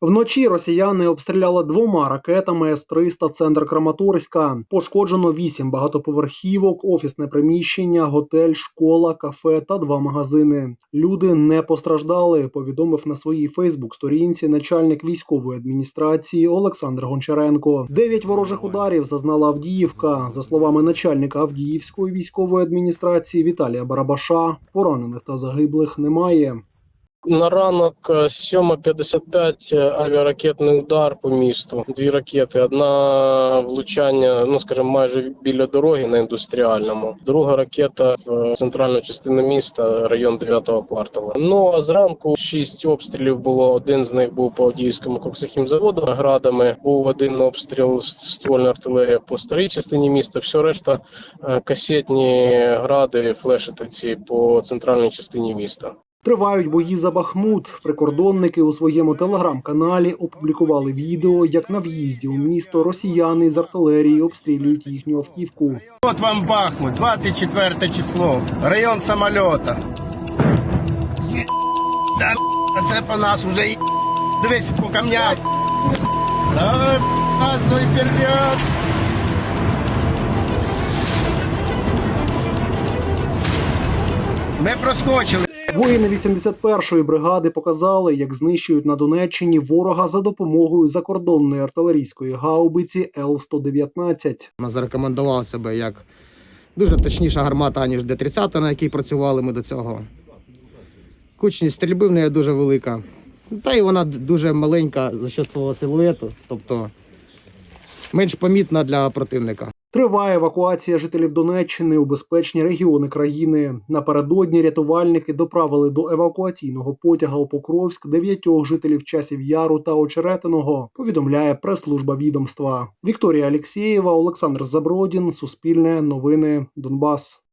Вночі росіяни обстріляли двома ракетами С-300 центр Краматорська. Пошкоджено вісім багатоповерхівок, офісне приміщення, готель, школа, кафе та два магазини. Люди не постраждали. Повідомив на своїй Фейсбук-сторінці начальник військової адміністрації Олександр Гончаренко. Дев'ять ворожих ударів зазнала Авдіївка. За словами начальника Авдіївської військової адміністрації Віталія Барабаша, поранених та загиблих немає. На ранок е, 7.55 е, авіаракетний удар по місту. Дві ракети. Одна влучання, ну скажімо, майже біля дороги на індустріальному. Друга ракета в центральну частину міста, район 9-го кварталу. Ну а зранку шість обстрілів було. Один з них був по Авдіївському коксохімзаводу градами. Був один обстріл з ствольної артилерії по старій частині міста. Все решта е, касетні гради, флешетиці по центральній частині міста. Тривають бої за Бахмут. Прикордонники у своєму телеграм-каналі опублікували відео, як на в'їзді у місто росіяни з артилерії обстрілюють їхню автівку. Вот вам Бахмут, 24 число, район самолета. Є... Це по нас вже є... Дивись по. Давай, газуй вперед. Ми проскочили. Воїни 81-ї бригади показали, як знищують на Донеччині ворога за допомогою закордонної артилерійської гаубиці Л-119. Вона зарекомендувала себе як дуже точніша гармата, ніж Д-30, на якій працювали ми до цього. Кучність стрільби в неї дуже велика. Та й вона дуже маленька за счет свого силуету, тобто менш помітна для противника. Триває евакуація жителів Донеччини у безпечні регіони країни. Напередодні рятувальники доправили до евакуаційного потяга у Покровськ дев'ятьох жителів часів Яру та Очеретиного. Повідомляє прес-служба відомства. Вікторія Алєксєєва, Олександр Забродін, Суспільне, Новини, Донбас.